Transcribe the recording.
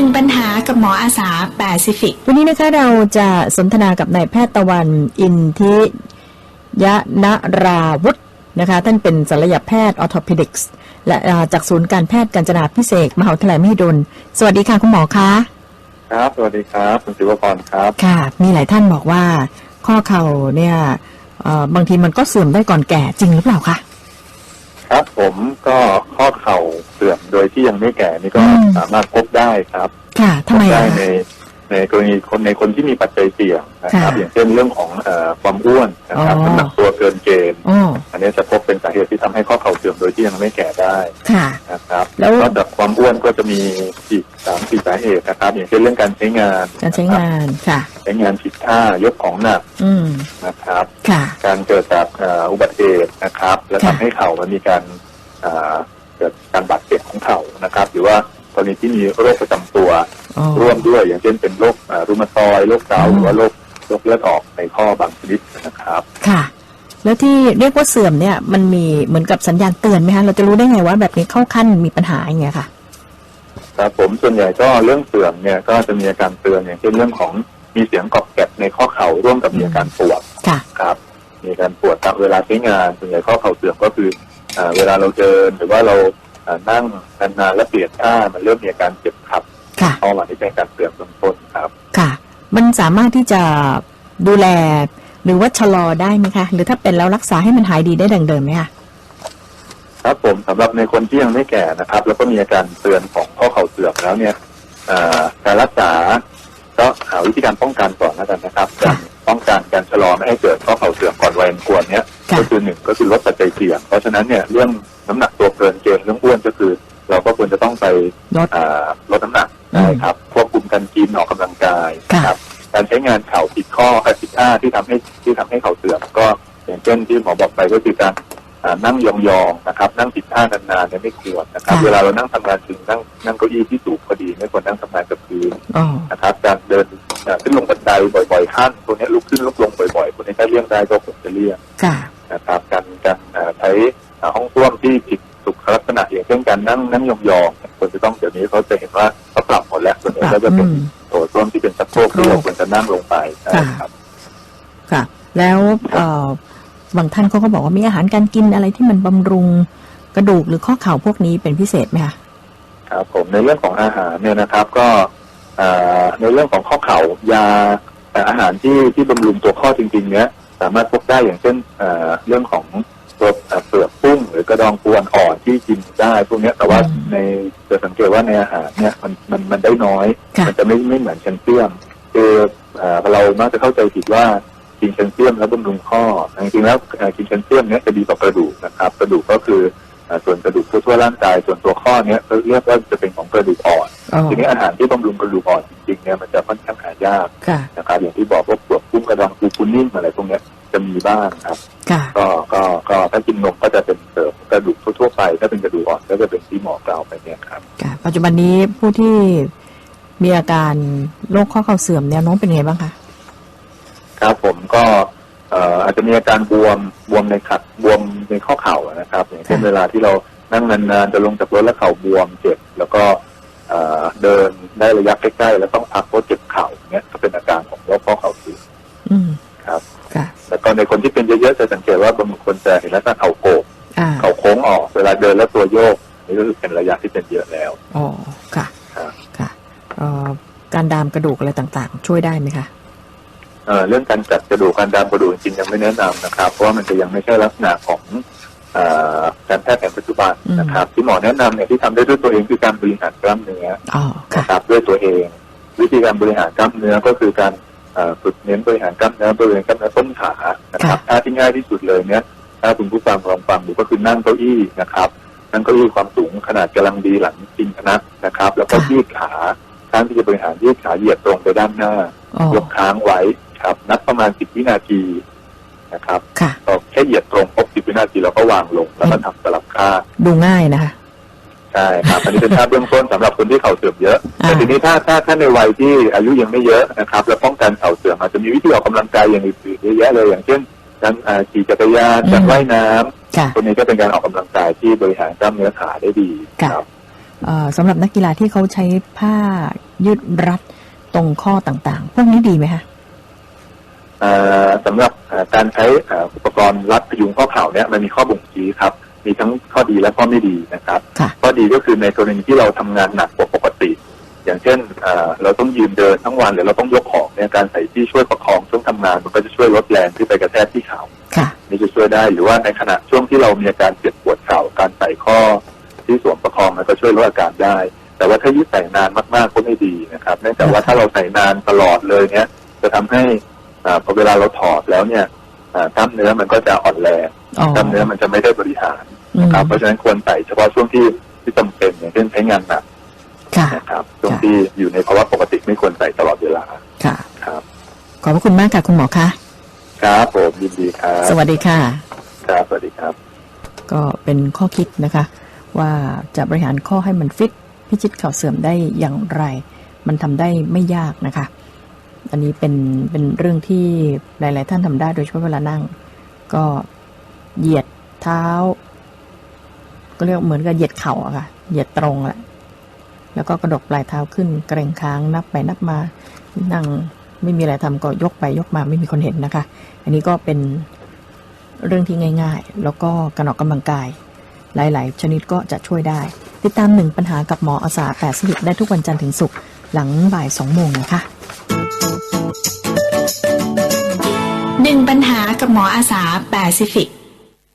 นึ่งปัญหากับหมออาสาแปซิฟิก วันนี้นะคะเราจะสนทนากับนายแพทย์ตะวันอินทิยะนราวุฒินะคะท่านเป็นศัลยแพทย์ออ t โ p ดิกส์และอ่าจากศูนย์การแพทย์กัญจนาพิเศษกมหาวิทยาลัยมหิดล สวัสดีค่ะคุณหมอคะครับ สวัสดีครับคุณศิวพรครับค่ะ มีหลายท่านบอกว่า ข้อเข่าเนี่ยเอ่อบางทีมันก็เสื่อมได้ก่อนแก่จริงหรือเปล่าคะครับผมก็ข้อเข่าเสื่อมโดยที่ยังไม่แก่นี่ก็อืมสามารถพบได้ครับค่ะทำไมพบได้อะในในกรณีคนในคนที่มีปัจจัยเสี่ยงนะครับค่ะอย่างเช่นเรื่องของเอ่อความอ้วนนะครับอ๋อน้ำหนักตัวเกินเกณฑ์อ๋ออันนี้จะพบเป็นสาเหตุที่ทำให้ข้อเข่าเสื่อมโดยที่ยังไม่แก่ได้ค่ะนะครับแล้วนอกจากความอ้วนก็จะมีอีกสามสี่สาเหตุนะครับ อย่างเช่นเรื่องการใช้งานการใช้งานค่ะใช้งานผิดท่ายกของหนักอืมนะครับค่ะการเกิดจากเอ่ออุบัติเหตุนะครับ และค่ะทำให้เข่ามันมีการ เอ่อเกิดการบาดเจ็บของเข่านะครับ หรือว่ากรณีที่มีโรคประจำตัวอ๋อร่วมด้วย อย่างเช่นเป็นโรคเอ่อรุมาตอยด์โรคเกาต์อืมหรือว่าโรคโรคเลือดออกในข้อบางชนิดนะครับ ค่ะ แล้วที่เรียกว่าเสื่อมเนี่ย มันมีเหมือนกับสัญญาณเตือนไหมคะเราจะรู้ได้ไงว่าแบบนี้เข้าขั้นมีปัญหาอย่างเงี้ยค่ะครับผมส่วนใหญ่ก็เรื่องเสื่อมเนี่ยก็จะมีอาการเตือนอย่างเช่นเรื่องของมีเสียงกรอบแกรบในข้อเข่าร่วมกับมีอาการปวดค่ะครับ มีอาการปวดตามเวลาใช้งานส่วนใหญ่ข้อเข่าเสื่อมก็คือ เอ่อเวลาเราเดินหรือว่าเราเอ่อนั่งนานๆแล้วเปลี่ยนท่ามันเริ่มมีอาการเจ็บขับค่ะข้อมาที่เป็นการเสื่อมเบื้องต้นครับ ค่ะ มันสามารถที่จะดูแลหรือว่าชะลอได้ไหมคะ หรือถ้าเป็นแล้วรักษาให้มันหายดีได้ดังเดิมไหมคะครับผมสำหรับในคนที่ยังไม่แก่นะครับ แล้วก็มีอาการเตือนของข้อเข่าเสื่อมแล้วเนี่ยเอ่อการรักษาก็หาวิธีการป้องกันก่อนแล้วกันนะครับค่ะการป้องกันการ ชะลอไม่ให้เกิดข้อเข่าเสื่อมก่อนวัยอันควรเนี้ยค่ะก็คือหนึ่งก็คือลดปัจจัยเสี่ยง เพราะฉะนั้นเนี่ยเรื่องน้ำหนักตัวเกินเกณฑ์เรื่องอ้วนก็คือ เราก็ควรจะต้องไปลดอ่าลดน้ำหนักอืมนะครับควบคุมการกินออกกำลังกายค่ะนะครับการใช้งานเข่าผิดข้อเอ่อผิดท่าที่ทำให้ที่ทำให้เข่าเสื่อมก็อย่างเช่นที่หมอบอกไปก็คือการอ่านั่งยองๆนะครับ นั่งผิดท่านานๆเนี่ยไม่ควรนะครับค่ะเวลาเรานั่งทำงานจริงนั่งนั่งเก้าอี้ที่สูงพอดีไม่ควรนั่งทำงานกับพื้นอ๋อนะครับ การเดินอ่า ขึ้นลงบันไดบ่อยๆขั้นตัวเนี้ยลุกขึ้นลุกลงบ่อยๆคนนี้ถ้าเลี่ยงได้ก็ควรจะเลี่ยงค่ะนะครับการการเอ่อใช้อ่าห้องส้วมที่ผิดสุขลักษณะอย่างเช่นการนั่งนั่งยองๆควรจะต้องเดี๋ยวนี้เขาจะเห็นว่าเขาปรับหมดแล้วส่วนใหญ่ก็จะเป็นอืมโถส้วมที่เป็นชักโครกที่เราควรจะนั่งลงไปใช่ครับ ค่ะ แล้วเอ่อบางท่านเขาก็บอกว่ามีอาหารการกินอะไรที่มันบำรุงกระดูกหรือข้อเข่าพวกนี้เป็นพิเศษไหมคะครับผมในเรื่องของอาหารเนี่ยนะครับ ก็อ่า ในเรื่องของข้อเข่ายาแต่อาหารที่ที่บำรุงตัวข้อจริงๆเนี้ยสามารถพบได้อย่างเช่นอ่าเรื่องของตัวอ่าเปลือกกุ้งหรือกระดองปวนอ่อนที่กินได้พวกเนี้ยแต่ว่าอืมในจะสังเกตว่าในอาหารเนี่ยมันมันมันได้น้อยค่ะมันจะไม่ไม่เหมือนแคลเซียมคืออ่าเรามักจะเข้าใจผิดว่ากินแคลเซียมแล้วบำรุงข้อจริงๆแล้วอ่ากินแคลเซียมเนี้ยจะดีต่อกระดูกนะครับ กระดูกก็คืออ่า ส่วนกระดูกทั่วๆร่างกายส่วนตัวข้อเนี้ยเรียกว่าจะเป็นของกระดูกอ่อนอ๋อทีนี้อาหารที่บำรุงกระดูกอ่อนจริงๆเนี่ยมันจะค่อนข้างหายากค่ะนะครับอย่างที่บอกว่าเปลือกกุ้งกระดองปูปูนิ่มอะไรพวกเนี้ยจะมีบ้างครับค่ะก็ก็ก็ถ้ากินนมก็จะเป็นเสริมกระดูกทั่วๆไป ถ้าเป็นกระดูกอ่อนก็จะเป็นที่หมอกล่าวไปเนี่ยครับค่ะปัจจุบันนี้ผู้ที่มีอาการโรคข้อเข่าเสื่อมแนวโน้มเป็นไงบ้างคะครับผมก็เอ่ออาจจะมีอาการบวมบวมในขัดบวมในข้อเข่านะครับอย่างเช่นค่ะเวลาที่เรานั่งนานๆจะลงจากรถแล้วเข่าบวมเจ็บแล้วก็เอ่อเดินได้ระยะใกล้ๆแล้วต้องพักเพราะเจ็บเข่าเนี่ยก็เป็นอาการของโรคข้อเข่าเสื่อมอืมครับค่ะแล้วก็ในคนที่เป็นเยอะๆจะสังเกตว่าบางคนจะเห็นลักษณะเข่าโกกอ่าเข่าโค้งออกเวลาเดินแล้วตัวโยกนี่ก็คือเป็นระยะที่เป็นเยอะแล้วอ๋อค่ะครับค่ะเอ่อการดามกระดูกอะไรต่างๆ ช่วยได้ไหมคะ เอ่อเรื่องการจัดกระดูกการดามกระดูกจริงๆยังไม่แนะนำนะครับ เพราะว่ามันจะยังไม่ใช่ลักษณะของเอ่อการแพทย์แผนปัจจุบันนะครับ ที่หมอแนะนำเนี่ยที่ทำได้ด้วยตัวเองคือการบริหารกล้ามเนื้ออ๋อค่ะนะครับด้วยตัวเอง วิธีการบริหารกล้ามเนื้อก็คือการเอ่อฝึกเน้นบริหารกล้ามเนื้อบริเวณกล้ามเนื้อต้นขานะครับท่าที่ง่ายที่สุดเลยเนี่ยถ้าคุณผู้ฟังลองฟังดูก็คือนั่งเก้าอี้นะครับนั่งเก้าอี้ความสูงขนาดกำลังดีหลังจิงพนักนะครับ แล้วก็ค่ะยืดขาข้างที่จะบริหารยืดขาเหยียดตรงไปด้านหน้าอ๋อยกค้างไว้ ครับ นับประมาณ10วินาทีนะครับค่ะก็แค่เหยียดตรงครบ10วินาทีเราก็วางลง แล้วก็ทำสลับข้างดูง่ายนะคะใช่ครับอันนี้เป็นท่าเบื้องต้นสำหรับคนที่เข่าเสื่อมเยอะอ่าแต่ทีนี้ถ้าถ้าถ้าในวัยที่อายุยังไม่เยอะนะครับ แล้วป้องกันเข่าเสื่อมอาจจะมีวิธีออกกำลังกายอย่างอื่นๆเยอะแยะเลยอย่างเช่นการอ่าขี่จักรยานการว่ายน้ำค่ะตัวนี้ก็เป็นการออกกำลังกายที่บริหารกล้ามเนื้อขาได้ดีค่ะครับเอ่อสำหรับนักกีฬาที่เขาใช้ผ้ายืดรัดตรงข้อต่างๆ พวกนี้ดีไหมคะเอ่อ สำหรับเอ่อการใช้เอ่ออุปกรณ์รัดพยุงข้อเข่าเนี่ยมันมีข้อบ่งชี้ครับ มีทั้งข้อดีและข้อไม่ดีนะครับค่ะข้อดีก็คือในกรณีที่เราทำงานหนักกว่าปกติ อย่างเช่นเอ่อเราต้องยืนเดินทั้งวันหรือเราต้องยกของเนี่ยการใส่ที่ช่วยประคองช่วงทำงานมันก็จะช่วยลดแรงที่ไปกระแทกที่เข่าค่ะนี่จะช่วยได้หรือว่าในขณะช่วงที่เรามีอาการเจ็บปวดเข่าการใส่ข้อที่สวมประคองมันก็ช่วยลดอาการได้ แต่ว่าถ้ายืดใส่นานมากๆก็ไม่ดีนะครับเนื่องจากว่าถ้าเราใส่นานตลอดเลยเนี่ยจะทำให้อ่า พอเวลาเราถอดแล้วเนี่ยอ่ากล้ามเนื้อมันก็จะอ่อนแรงอ๋อกล้ามเนื้อมันจะไม่ได้บริหารอืมนะครับเพราะฉะนั้นควรใส่เฉพาะช่วงที่ที่จำเป็นอย่างเช่นใช้งานหนักค่ะนะครับช่วงที่อยู่ในภาวะปกติไม่ควรใส่ตลอดเวลาค่ะครับ ขอบพระคุณมากค่ะคุณหมอคะครับผมยินดีครับสวัสดีค่ะครับสวัสดีครับ ก็เป็นข้อคิดนะคะ ว่าจะบริหารข้อให้มันฟิตพิชิตเข่าเสื่อมได้อย่างไร มันทำได้ไม่ยากนะคะ อันนี้เป็นเป็นเรื่องที่หลาย ๆ ท่านทำได้โดยเฉพาะเวลานั่ง ก็เหยียดเท้า ก็เรียกเหมือนกับเหยียดเข่าอะค่ะ เหยียดตรงแหละแล้วก็กระดกปลายเท้าขึ้นเกรงค้างนับไปนับมา นั่งไม่มีอะไรทำก็ยกไปยกมาไม่มีคนเห็นนะคะ อันนี้ก็เป็นเรื่องที่ง่าย ๆ แล้วก็การออกกำลังกาย หลาย ๆ ชนิดก็จะช่วยได้ ติดตามหนึ่งปัญหากับหมออาสาแปดสิบได้ทุกวันจันทร์ถึงศุกร์หลังบ่ายสองโมงนะคะ หนึ่งปัญหากับหมออาสาแปซิฟิก